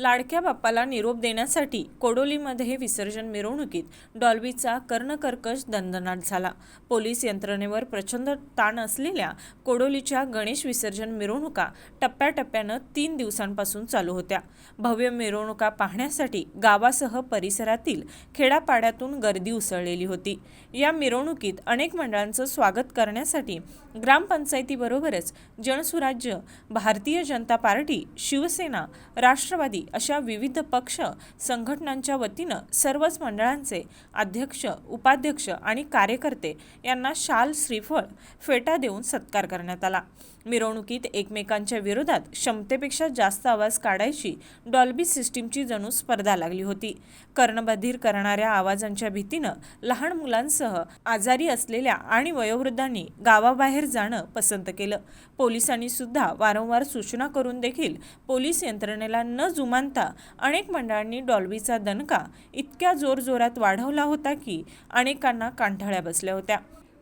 लाडक्या बाप्पाला निरोप देण्यासाठी कोडोलीमध्ये विसर्जन मिरवणुकीत डॉल्बीचा कर्णकर्कश दणदणाट झाला. पोलीस यंत्रणेवर प्रचंड ताण असलेल्या कोडोलीच्या गणेश विसर्जन मिरवणुका टप्प्याटप्प्यानं तीन दिवसांपासून चालू होत्या. भव्य मिरवणुका पाहण्यासाठी गावासह परिसरातील खेडापाड्यातून गर्दी उसळलेली होती. या मिरवणुकीत अनेक मंडळांचं स्वागत करण्यासाठी ग्रामपंचायतीबरोबरच जनसुराज्य भारतीय जनता पार्टी शिवसेना राष्ट्रवादी अशा विविध पक्ष संघटनांच्या वतीनं सर्वच मंडळांचे अध्यक्ष उपाध्यक्ष आणि कार्यकर्ते यांना शाल श्रीफळ फेटा देऊन सत्कार करण्यात आला. मिरवणुकीत एकमेकांच्या विरोधात क्षमतेपेक्षा जास्त आवाज काढायची डॉल्बी सिस्टीमची जणू स्पर्धा लागली होती. कर्णबधीर करणाऱ्या आवाजांच्या भीतीनं लहान मुलांसह आजारी असलेल्या आणि वयोवृद्धांनी गावाबाहेर जाणं पसंत केलं. पोलिसांनी सुद्धा वारंवार सूचना करून देखील पोलीस यंत्रणेला न जुमा जुमानता अनेक मंडळांनी डॉल्बीचा दणका इतक्या जोरजोरात वाढवला होता की अनेकांना कांठाळ्या बसल्या होत्या.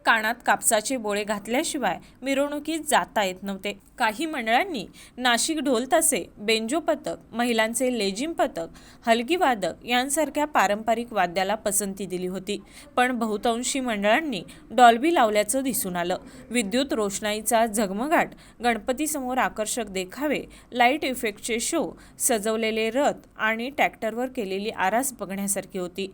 कानात कापसाचे बोळे घातल्याशिवाय मिरवणुकीत जाता येत नव्हते. काही मंडळांनी नाशिक ढोल तसे बेंजो पथक महिलांचे लेझिम पथक हलगी वादक यांसारख्या पारंपरिक वाद्याला पसंती दिली होती. पण बहुतांशी मंडळांनी डॉल्बी लावल्याचं दिसून आलं. विद्युत रोषणाईचा झगमगाट गणपतीसमोर आकर्षक देखावे लाइट इफेक्टचे शो सजवलेले रथ आणि ट्रॅक्टरवर केलेली आरास बघण्यासारखी होती.